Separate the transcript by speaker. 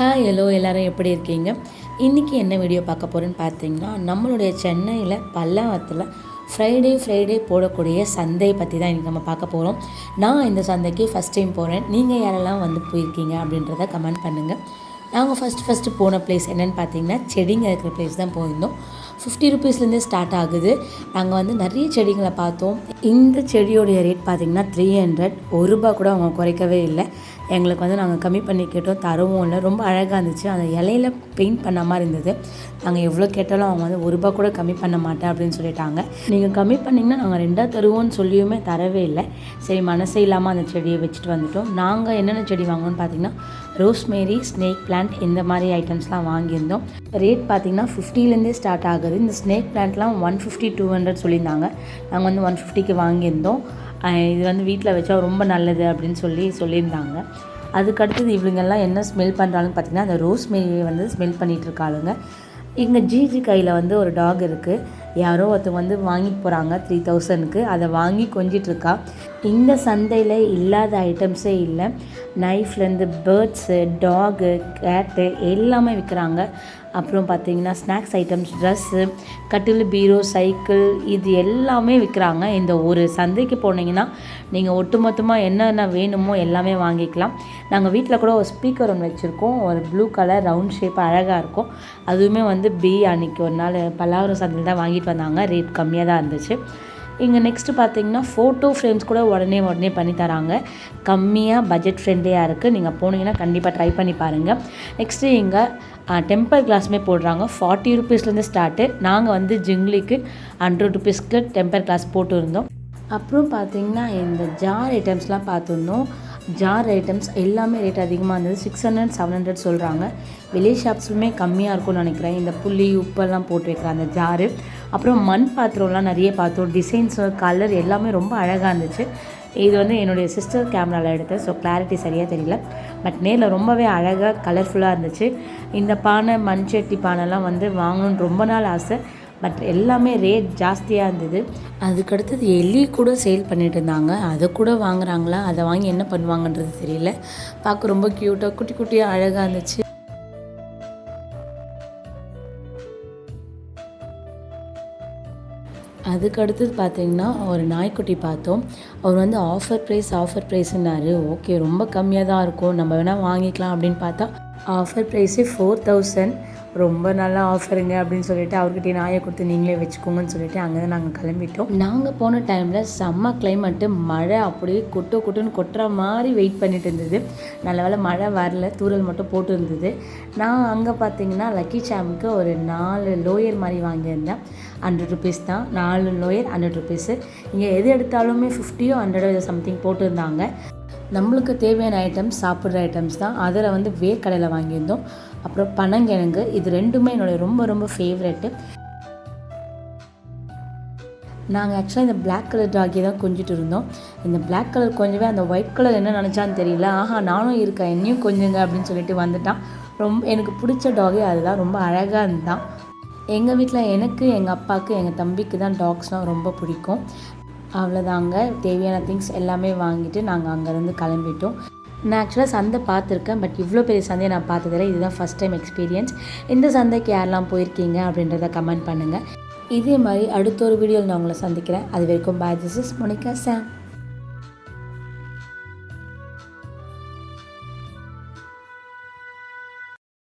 Speaker 1: Hi hello எல்லோரும் எப்படி இருக்கீங்க? இன்றைக்கி என்ன வீடியோ பார்க்க போகிறேன்னு பார்த்தீங்கன்னா நம்மளுடைய சென்னையில் பல்லாவரத்தில் ஃப்ரைடே ஃப்ரைடே போடக்கூடிய சந்தை பற்றி தான் இன்றைக்கி நம்ம பார்க்க போகிறோம் நான் இந்த சந்தைக்கு ஃபஸ்ட் டைம் போகிறேன் நீங்கள் யாரெல்லாம் வந்து போயிருக்கீங்க அப்படின்றத கமெண்ட் பண்ணுங்கள் நாங்கள் ஃபஸ்ட்டு ஃபஸ்ட்டு போன பிளேஸ் என்னென்னு பார்த்தீங்கன்னா செடிங்க இருக்கிற பிளேஸ் தான் போயிருந்தோம். ஃபிஃப்டி ருபீஸ்லேருந்தே ஸ்டார்ட் ஆகுது. நாங்கள் வந்து நிறைய செடிங்களை பார்த்தோம். இந்த செடியோடைய ரேட் பார்த்தீங்கன்னா த்ரீ ஹண்ட்ரட் ஒரு ரூபா கூட அவங்க குறைக்கவே இல்லை. எங்களுக்கு வந்து நாங்கள் கம்மி பண்ணி கேட்டோம் தரவும் இல்லை. ரொம்ப அழகாக இருந்துச்சு. அந்த இலையில பெயிண்ட் பண்ண மாதிரி இருந்தது. நாங்கள் எவ்வளோ கேட்டாலும் அவங்க வந்து ஒரு ரூபா கூட கம்மி பண்ண மாட்டேன் அப்படின்னு சொல்லிட்டாங்க. நீங்கள் கம்மி பண்ணிங்கன்னா நாங்கள் ரெண்டாக தருவோம்னு சொல்லியுமே தரவே இல்லை. சரி மனசே இல்லாமல் அந்த செடியை வச்சுட்டு வந்துட்டோம். நாங்கள் என்னென்ன செடி வாங்கணும்னு பார்த்தீங்கன்னா ரோஸ்மேரி ஸ்னேக் பிளான்ட் இந்த மாதிரி ஐட்டம்ஸ்லாம் வாங்கியிருந்தோம். ரேட் பார்த்தீங்கன்னா ஃபிஃப்டிலேருந்தே ஸ்டார்ட் ஆகுது. இந்த ஸ்னேக் பிளான்ட்லாம் ஒன் ஃபிஃப்டி டூ ஹண்ட்ரட் சொல்லியிருந்தாங்க. நாங்கள் வந்து ஒன் ஃபிஃப்டிக்கு வாங்கியிருந்தோம். இது வந்து வீட்டில் வச்சா ரொம்ப நல்லது அப்படின்னு சொல்லி சொல்லியிருந்தாங்க. அதுக்கடுத்தது இவளுங்கெல்லாம் இவங்கெல்லாம் என்ன ஸ்மெல் பண்ணுறாங்கன்னு பார்த்தீங்கன்னா அந்த ரோஸ்மேரியை வந்து ஸ்மெல் பண்ணிகிட்டு இருக்காளுங்க. இங்கே ஜிஜி கையில் வந்து ஒரு டாக் இருக்குது யாரோ ஒருத்தவங்க வந்து வாங்கிட்டு போகிறாங்க த்ரீ தௌசண்ட்க்கு அதை வாங்கி கொஞ்சிட்ருக்கா இந்த சந்தையில் இல்லாத ஐட்டம்ஸே இல்லை. நைஃப்லேருந்து பேர்ட்ஸு டாகு கேட்டு எல்லாமே விற்கிறாங்க அப்புறம் பார்த்திங்கன்னா ஸ்நாக்ஸ் ஐட்டம்ஸ் ட்ரெஸ்ஸு கட்டில் பீரோ சைக்கிள் இது எல்லாமே விற்கிறாங்க இந்த ஒரு சந்தைக்கு போனீங்கன்னா நீங்கள் ஒட்டுமொத்தமாக என்னென்ன வேணுமோ எல்லாமே வாங்கிக்கலாம். நாங்கள் வீட்டில் கூட ஒரு ஸ்பீக்கர் ஒன்று வச்சுருக்கோம். ஒரு ப்ளூ கலர் ரவுண்ட் ஷேப் அழகாக இருக்கும். அதுவுமே வந்து பி அன்னைக்கு ஒரு நாள் பல்லாவரம் சந்தையில் தான் வாங்கிட்டு வந்தாங்க ரேட் கம்மியாக தான் இருந்துச்சு. இங்கே நெக்ஸ்ட்டு பார்த்தீங்கன்னா ஃபோட்டோ ஃப்ரேம்ஸ் கூட உடனே உடனே பண்ணி தராங்க. கம்மியாக பட்ஜெட் ஃப்ரெண்ட்லியாக இருக்குது நீங்கள் போனீங்கன்னா கண்டிப்பாக ட்ரை பண்ணி பாருங்கள் நெக்ஸ்ட்டு இங்கே டெம்பர் கிளாஸுமே போடுறாங்க. ஃபார்ட்டி ருபீஸ்லேருந்து ஸ்டார்ட்டு நாங்கள் வந்து ஜிங்லிக்கு ஹண்ட்ரட் ருபீஸ்க்கு டெம்பர் கிளாஸ் போட்டுருந்தோம். அப்புறம் பார்த்தீங்கன்னா இந்த ஜார் ஐட்டம்ஸ்லாம் பார்த்துருந்தோம் ஜார் ஐட்டம்ஸ் எல்லாமே ரேட் அதிகமாக இருந்தது. சிக்ஸ் ஹண்ட்ரட் செவன் ஹண்ட்ரட் சொல்கிறாங்க வெளியே ஷாப்ஸ்லுமே கம்மியாக இருக்கும்னு நினைக்கிறேன். இந்த புள்ளி உப்பெல்லாம் போட்டு வைக்கிற அந்த ஜாரு அப்புறம் மண் பாத்திரம்லாம் நிறைய பார்த்தோம். டிசைன்ஸு கலர் எல்லாமே ரொம்ப அழகாக இருந்துச்சு. இது வந்து என்னுடைய சிஸ்டர் கேமராவில் எடுத்தேன். ஸோ கிளாரிட்டி சரியாக தெரியல. பட் நேரில் ரொம்பவே அழகாக கலர்ஃபுல்லாக இருந்துச்சு. இந்த பானை மண் சட்டி பானைலாம் வந்து வாங்கணும்னு ரொம்ப நாள் ஆசை. பட் எல்லாமே ரேட் ஜாஸ்தியாக இருந்தது. அதுக்கடுத்தது எலி கூட சேல் பண்ணிட்டு இருந்தாங்க. அதை கூட வாங்குறாங்களா? அதை வாங்கி என்ன பண்ணுவாங்கன்றது தெரியல. பார்க்க ரொம்ப க்யூட்டாக குட்டி குட்டியாக அழகாக இருந்துச்சு. அதுக்கு அடுத்தது பார்த்தீங்கன்னா ஒரு நாய்க்குட்டி பார்த்தோம். அவர் வந்து ஆஃபர் ப்ரைஸ் ஆஃபர் ப்ரைஸ்னாரு ஓகே ரொம்ப கம்மியாக தான் இருக்கும். நம்ம வேணால் வாங்கிக்கலாம் அப்படின்னு பார்த்தா ஆஃபர் ப்ரைஸே ஃபோர் தௌசண்ட் ரொம்ப நல்ல ஆஃபருங்க அப்படின்னு சொல்லிட்டு அவர்கிட்ட நாயை கொடுத்து நீங்களே வச்சுக்கோங்கன்னு சொல்லிட்டு அங்கே தான் நாங்கள் கிளம்பிட்டோம். நாங்கள் போன டைமில் செம்ம கிளைமேட்டு மழை அப்படியே கொட்டு கொட்டுன்னு கொட்டுற மாதிரி வெயிட் பண்ணிட்டு இருந்தது. நல்ல வேலை மழை வரல தூரல் மட்டும் போட்டு இருந்தது. நான் அங்கே பார்த்தீங்கன்னா லக்கி சாமுக்கு ஒரு நாலு லோயர் மாதிரி வாங்கியிருந்தேன். ஹண்ட்ரட் ருபீஸ் தான். நாலு லோயர் ஹண்ட்ரட் ருபீஸு இங்கே எது எடுத்தாலுமே ஃபிஃப்டியோ ஹண்ட்ரடோ சம்திங் போட்டிருந்தாங்க. நம்மளுக்கு தேவையான ஐட்டம்ஸ் சாப்பிட்ற ஐட்டம்ஸ் தான். அதில் வந்து வேர்க்கடலை வாங்கியிருந்தோம். அப்புறம் பனங்கிழங்கு இது ரெண்டுமே என்னுடைய ரொம்ப ரொம்ப ஃபேவரெட்டு நாங்கள் ஆக்சுவலாக இந்த பிளாக் கலர் டாகி தான் கொஞ்சிட்டு இருந்தோம். இந்த பிளாக் கலர் கொஞ்சவே அந்த ஒயிட் கலர் என்ன நினச்சான்னு தெரியல. ஆஹா நானும் இருக்கேன் என்னையும் கொஞ்சங்க அப்படின்னு சொல்லிட்டு வந்துட்டான். ரொம்ப எனக்கு பிடிச்ச டாகே அதுதான். ரொம்ப அழகாக இருந்தான். எங்கள் வீட்டில் எனக்கு எங்கள் அப்பாவுக்கு எங்கள் தம்பிக்கு தான் டாக்ஸ்னால் ரொம்ப பிடிக்கும். அவ்வளோதாங்க தேவையான திங்ஸ் எல்லாமே வாங்கிட்டு நாங்கள் அங்கேருந்து கிளம்பிட்டோம். நான் ஆக்சுவலாக சந்தை பார்த்துருக்கேன் பட் இவ்வளோ பெரிய சந்தையை நான் பார்த்ததில்ல. இதுதான் ஃபஸ்ட் டைம் எக்ஸ்பீரியன்ஸ் இந்த சந்தைக்கு யாரெல்லாம் போயிருக்கீங்க அப்படின்றத கமெண்ட் பண்ணுங்கள் இதே மாதிரி அடுத்த ஒரு வீடியோவில் நான் உங்களை சந்திக்கிறேன். அது வரைக்கும் bye this is Monica Sam